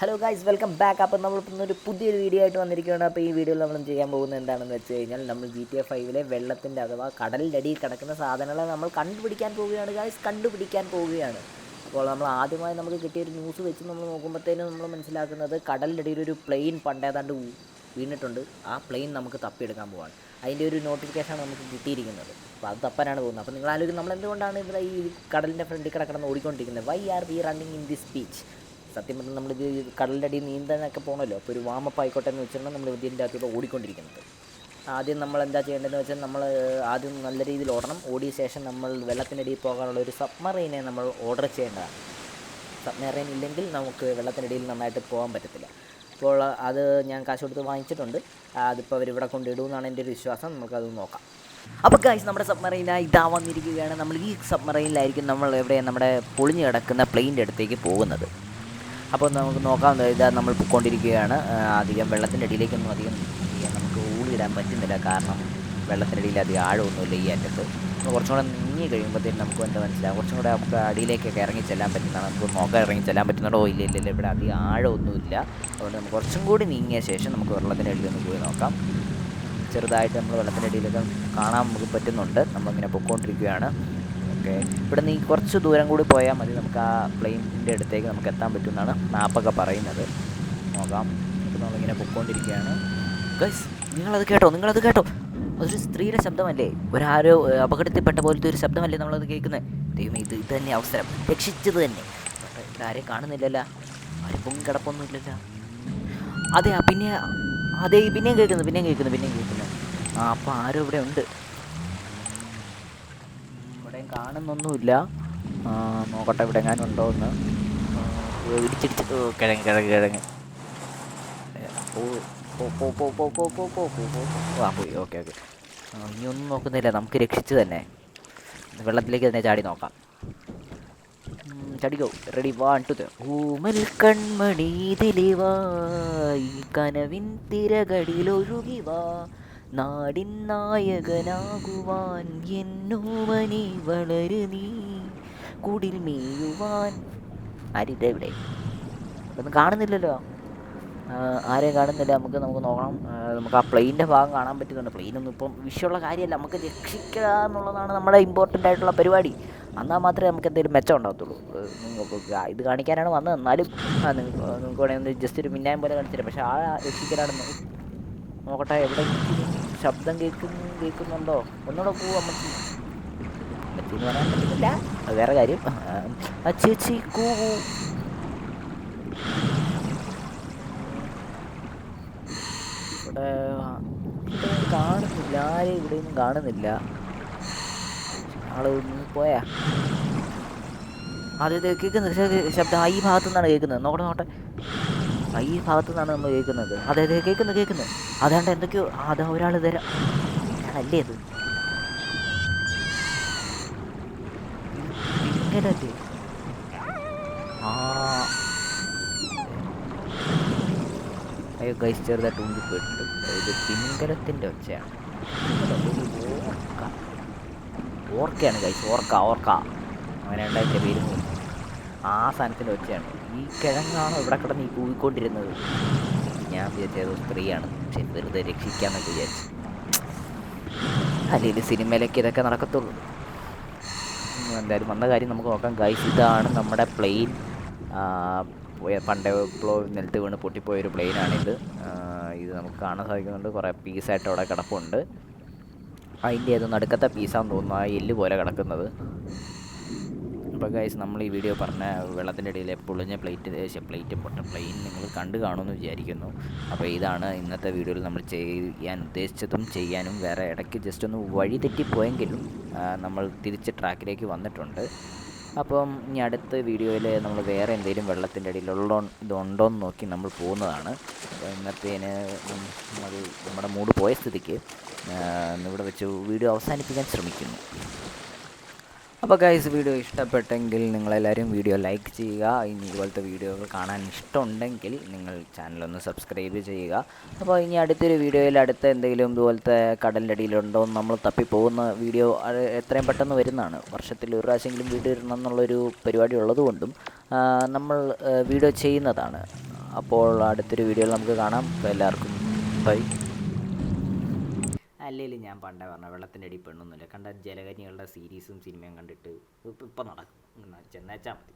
Hello guys welcome back അപ്പോൾ നമ്മൾ ഇപ്പം ഒരു പുതിയൊരു വീഡിയോ ആയിട്ട് വന്നിരിക്കുകയാണ്. അപ്പോൾ ഈ വീഡിയോയിൽ നമ്മൾ ചെയ്യാൻ പോകുന്നത് എന്താണെന്ന് വെച്ച് കഴിഞ്ഞാൽ നമ്മൾ ജി ടി എ ഫൈവിലെ വെള്ളത്തിന്റെ അഥവാ കടലിന്റെ അടിയിൽ കിടക്കുന്ന സാധനങ്ങളെ നമ്മൾ കണ്ടുപിടിക്കാൻ പോവുകയാണ് ഗൈസ് കണ്ടുപിടിക്കാൻ പോവുകയാണ്. അപ്പോൾ നമ്മൾ ആദ്യമായി നമുക്ക് കിട്ടിയൊരു ന്യൂസ് വെച്ച് നമ്മൾ നോക്കുമ്പോഴത്തേനും നമ്മൾ മനസ്സിലാക്കുന്നത് കടലിന്റെ അടിയിൽ ഒരു പ്ലെയിൻ പണ്ടേതാണ്ട് വീണിട്ടുണ്ട്. ആ പ്ലെയിൻ നമുക്ക് തപ്പിയെടുക്കാൻ പോവാണ്. അതിന്റെ ഒരു നോട്ടിഫിക്കേഷനാണ് നമുക്ക് കിട്ടിയിരിക്കുന്നത്. അപ്പോൾ അത് തപ്പാനാണ് പോകുന്നത്. അപ്പോൾ നിങ്ങൾ ആലോചിക്കും നമ്മൾ എന്തുകൊണ്ടാണ് ഇവിടെ ഈ കടലിന്റെ ഫ്രണ്ടിൽ കിടക്കണം ഓടിക്കൊണ്ടിരിക്കുന്നത്. Why are we running in this beach സത്യം പറഞ്ഞാൽ നമ്മളിത് കടലിന്റെ അടിയിൽ നീന്താനൊക്കെ പോകണമല്ലോ അപ്പോൾ ഒരു വാമപ്പ് ആയിക്കോട്ടെ എന്ന് വെച്ചിട്ടുണ്ടെങ്കിൽ നമ്മൾ ഇതിന്റെ അകത്തോട്ട് ഓടിക്കൊണ്ടിരിക്കുന്നത്. ആദ്യം നമ്മൾ എന്താ ചെയ്യേണ്ടതെന്ന് വെച്ചാൽ നമ്മൾ ആദ്യം നല്ല രീതിയിൽ ഓടണം. ഓടിയ ശേഷം നമ്മൾ വെള്ളത്തിനടിയിൽ പോകാനുള്ള ഒരു സബ്മറൈനെ നമ്മൾ ഓർഡർ ചെയ്യേണ്ടതാണ്. സബ്മറൈൻ ഇല്ലെങ്കിൽ നമുക്ക് വെള്ളത്തിനടിയിൽ നന്നായിട്ട് പോകാൻ പറ്റത്തില്ല. അപ്പോൾ അത് ഞാൻ കാശ് കൊടുത്ത് വാങ്ങിച്ചിട്ടുണ്ട്. അതിപ്പോൾ അവരിവിടെ കൊണ്ടിടുമെന്നാണ് എന്റെ ഒരു വിശ്വാസം. നമുക്കത് നോക്കാം. അപ്പോൾ ഗൈസ് നമ്മുടെ സബ്മറൈനായി ഇതാ വന്നിരിക്കുകയാണ്. നമ്മൾ ഈ സബ്മറൈനിലായിരിക്കും നമ്മൾ എവിടെ നമ്മുടെ പൊളിഞ്ഞു കിടക്കുന്ന പ്ലെയിന്റെ അടുത്തേക്ക് പോകുന്നത്. അപ്പോൾ നമുക്ക് നോക്കാം ഇതാ നമ്മൾ പൊയ്ക്കൊണ്ടിരിക്കുകയാണ്. അധികം വെള്ളത്തിന്റെ അടിയിലേക്കൊന്നും അധികം നമുക്ക് ഊളിയിടാൻ പറ്റുന്നില്ല. കാരണം വെള്ളത്തിന്റെ അടിയിൽ അധികം ആഴമൊന്നുമില്ല ഈ അറ്റത്ത്. കുറച്ചും കൂടെ നീങ്ങി കഴിയുമ്പോഴത്തേക്കും നമുക്ക് എന്താ മനസ്സിലാവും കുറച്ചും കൂടെ നമുക്ക് അടിയിലേക്കൊക്കെ ഇറങ്ങി ചെല്ലാൻ പറ്റുന്നതാണ്. നമുക്ക് നോക്കാൻ ഇറങ്ങി ചെല്ലാൻ പറ്റുന്നുണ്ടോ? ഇല്ല ഇല്ല ഇല്ല. ഇവിടെ അധികം ആഴമൊന്നുമില്ല. അതുകൊണ്ട് നമുക്ക് കുറച്ചും കൂടി നീങ്ങിയ ശേഷം നമുക്ക് വെള്ളത്തിന്റെ അടിയിൽ ഒന്ന് പോയി നോക്കാം. ചെറുതായിട്ട് നമ്മൾ വെള്ളത്തിന്റെ അടിയിലൊക്കെ കാണാൻ നമുക്ക് പറ്റുന്നുണ്ട്. നമ്മളിങ്ങനെ പൊയ്ക്കൊണ്ടിരിക്കുകയാണ്. ഓക്കെ ഇവിടെ നിന്ന് കുറച്ച് ദൂരം കൂടി പോയാൽ മതി. നമുക്ക് ആ പ്ലെയിനിന്റെ അടുത്തേക്ക് നമുക്ക് എത്താൻ പറ്റുമെന്നാണ് മാപ്പൊക്കെ പറയുന്നത്. നോക്കാം. ഇപ്പം നമ്മളിങ്ങനെ പൊക്കോണ്ടിരിക്കുകയാണ്. ഗൈസ് നിങ്ങളത് കേട്ടോ നിങ്ങളത് കേട്ടോ. അതൊരു സ്ത്രീയുടെ ശബ്ദമല്ലേ? ഒരാരോ അപകടത്തിൽപ്പെട്ട പോലത്തെ ഒരു ശബ്ദമല്ലേ നമ്മളത് കേൾക്കുന്നത് ദൈവം ഇത് ഇത് തന്നെ അവസരം. രക്ഷിച്ചത് തന്നെ. ആരെയും കാണുന്നില്ലല്ലോ. ആരും കിടപ്പൊന്നുമില്ലല്ലോ. അതെ പിന്നെ അതെ പിന്നെയും കേൾക്കുന്നു പിന്നെയും കേൾക്കുന്നു പിന്നെയും കേൾക്കുന്നു. ആ അപ്പോൾ ആരും ഇവിടെ ഉണ്ട്. ഞാൻ കാണുന്നൊന്നുമില്ല നോക്കട്ടെ ഇവിടെ എങ്ങാനും ഉണ്ടോ എന്ന് ഇടിച്ചിടിച്ച് കിഴങ്ങി കിഴങ്ങി കിഴങ്ങ് ആ പോയി ഓക്കെ ഓക്കെ ഇനിയൊന്നും നോക്കുന്നില്ല നമുക്ക് രക്ഷിച്ച് തന്നെ വെള്ളത്തിലേക്ക് തന്നെ ചാടി നോക്കാം ചടികോ റെഡി വാൺ ടു ഊമൽ കൺമണി ദിലിവാ കനവിൻ തിരകടിയിലൊഴുകി വാ നാടിൻ നായകനാകുവാൻ എന്നോമനി വളരു നീ. കുടിൽ മേയുവാൻ. ആരില്ല ഇവിടെ. ഒന്നും കാണുന്നില്ലല്ലോ. ആരെയും കാണുന്നില്ല. നമുക്ക് നമുക്ക് നോക്കണം. നമുക്ക് ആ പ്ലെയിന്റെ ഭാഗം കാണാൻ പറ്റുന്നുണ്ട്. പ്ലെയിനൊന്നും ഇപ്പം വിഷയമുള്ള കാര്യമല്ല. നമുക്ക് രക്ഷിക്കുക എന്നുള്ളതാണ് നമ്മുടെ ഇമ്പോർട്ടന്റ് ആയിട്ടുള്ള പരിപാടി. എന്നാൽ മാത്രമേ നമുക്ക് എന്തെങ്കിലും മെച്ചം ഉണ്ടാകത്തുള്ളൂ നിങ്ങൾക്ക് ഇത് കാണിക്കാനാണ് വന്നത്. എന്നാലും നിങ്ങൾക്ക് വേണമെങ്കിൽ ജസ്റ്റ് ഒരു മിന്നായം പോലെ കാണിച്ചില്ല പക്ഷേ ആ രക്ഷിക്കലാണ്. നോക്കട്ടെ എവിടെ ശബ്ദം കേൾക്കുന്നു കേൾക്കുന്നുണ്ടോ? ഒന്നുകൂടെ പോവും അമ്മച്ചി. അമ്മച്ചി എന്ന് പറയാൻ പറ്റുന്നില്ല വേറെ കാര്യം. ആ ചേച്ചി കൂവൂ ഇവിടെ കാണുന്നില്ല. ആരെയും ഇവിടെയൊന്നും കാണുന്നില്ല. ആൾ പോയാ. അതെ അതെ ശബ്ദം ആ ഈ ഭാഗത്തു നിന്നാണ് കേൾക്കുന്നത്. നോക്കട്ടെ ആ ഈ ഭാഗത്തു നിന്നാണ് നമ്മൾ കേൾക്കുന്നത്. അതെ അതെ കേൾക്കുന്നു കേൾക്കുന്നു. അതാണ്ട് എന്തൊക്കെയോ അത് ഒരാൾ തരാം അല്ലേ അത് ആ. അയ്യോ ഗൈസ് ചെറുതായിട്ട് ഊണ്ടിപ്പോയിട്ടുണ്ട് ഇത് പിൻകലത്തിന്റെ ഒച്ചയാണ്. ഓർക്ക ഓർക്കയാണ് ഗൈസ് ഓർക്ക ഓർക്ക. അങ്ങനെ ഉണ്ടായിട്ട് പേര് ആ സാധനത്തിന്റെ ഒച്ചയാണ്. ഈ കിഴങ്ങാണോ ഇവിടെ കിടന്ന് ഈ കൂവിക്കൊണ്ടിരുന്നത് ഞാൻ വിചാരിച്ചത് സ്ത്രീയാണ്. പക്ഷെ വെറുതെ രക്ഷിക്കാമെന്നൊക്കെ വിചാരിച്ചു. അല്ലെങ്കിൽ സിനിമയിലേക്ക് ഇതൊക്കെ നടക്കത്തുള്ളൂ. എന്തായാലും വന്ന കാര്യം നമുക്ക് നോക്കാം ഗൈസ് ഇതാണ് നമ്മുടെ പ്ലെയിൻ പണ്ടേ ഇപ്പോൾ നിലത്ത് വീണ് പൊട്ടിപ്പോയൊരു പ്ലെയിനാണിത് ഇത്. നമുക്ക് കാണാൻ സാധിക്കുന്നുണ്ട്. കുറേ പീസായിട്ട് അവിടെ കിടപ്പുണ്ട്. അതിന്റെ അത് നടുക്കത്തെ പീസാന്ന് തോന്നുന്നു. ആ എല്ല് പോലെ കിടക്കുന്നത്. അപ്പോൾ ഗൈസ് നമ്മൾ ഈ വീഡിയോ പറഞ്ഞ വെള്ളത്തിന്റെ ഇടയിലെ പൊളിഞ്ഞ പ്ലേറ്റ് പ്ലേറ്റ് പൊട്ട പ്ലെയിൻ നിങ്ങൾ കണ്ടു കാണുമെന്ന് വിചാരിക്കുന്നു. അപ്പോൾ ഇതാണ് ഇന്നത്തെ വീഡിയോയിൽ നമ്മൾ ചെയ്യാൻ ഉദ്ദേശിച്ചതും ചെയ്യാനും വേറെ ഇടയ്ക്ക് ജസ്റ്റ് ഒന്ന് വഴി തെറ്റിപ്പോയെങ്കിലും നമ്മൾ തിരിച്ച് ട്രാക്കിലേക്ക് വന്നിട്ടുണ്ട്. അപ്പം ഇനി അടുത്ത വീഡിയോയിൽ നമ്മൾ വേറെ എന്തെങ്കിലും വെള്ളത്തിന്റെ അടിയിലുള്ള ഇതുണ്ടോ എന്ന് നോക്കി നമ്മൾ പോകുന്നതാണ്. അപ്പോൾ ഇന്നത്തേന് നമ്മൾ നമ്മുടെ മൂഡ് പോയ സ്ഥിതിക്ക് ഇവിടെ വെച്ച് വീഡിയോ അവസാനിപ്പിക്കാൻ ശ്രമിക്കുന്നു. അപ്പോൾ ഗൈസ് വീഡിയോ ഇഷ്ടപ്പെട്ടെങ്കിൽ നിങ്ങളെല്ലാവരും വീഡിയോ ലൈക്ക് ചെയ്യുക. ഇനി ഇതുപോലത്തെ വീഡിയോകൾ കാണാൻ ഇഷ്ടമുണ്ടെങ്കിൽ നിങ്ങൾ ചാനലൊന്ന് സബ്സ്ക്രൈബ് ചെയ്യുക. അപ്പോൾ ഇനി അടുത്തൊരു വീഡിയോയിൽ അടുത്ത എന്തെങ്കിലും ഇതുപോലത്തെ കടലിന്റെ അടിയിലുണ്ടോ നമ്മൾ തപ്പിപ്പോകുന്ന വീഡിയോ എത്രയും പെട്ടെന്ന് വരുന്നതാണ്. വർഷത്തിൽ ഒരു പ്രാവശ്യമെങ്കിലും വീഡിയോ ഇടണം എന്നുള്ളൊരു പരിപാടി ഉള്ളതുകൊണ്ടും നമ്മൾ വീഡിയോ ചെയ്യുന്നതാണ്. അപ്പോൾ അടുത്തൊരു വീഡിയോയിൽ നമുക്ക് കാണാം. അപ്പോൾ എല്ലാവർക്കും ബൈ അല്ലെങ്കിലും ഞാൻ പണ്ടേ പറഞ്ഞ വെള്ളത്തിന്റെ അടി പെണ്ണൊന്നുമില്ല. കണ്ട ജലകന്യകളുടെ സീരീസും സിനിമയും കണ്ടിട്ട് ഇപ്പം ഇപ്പം നടക്കും. ചെന്നേച്ചാൽ മതി.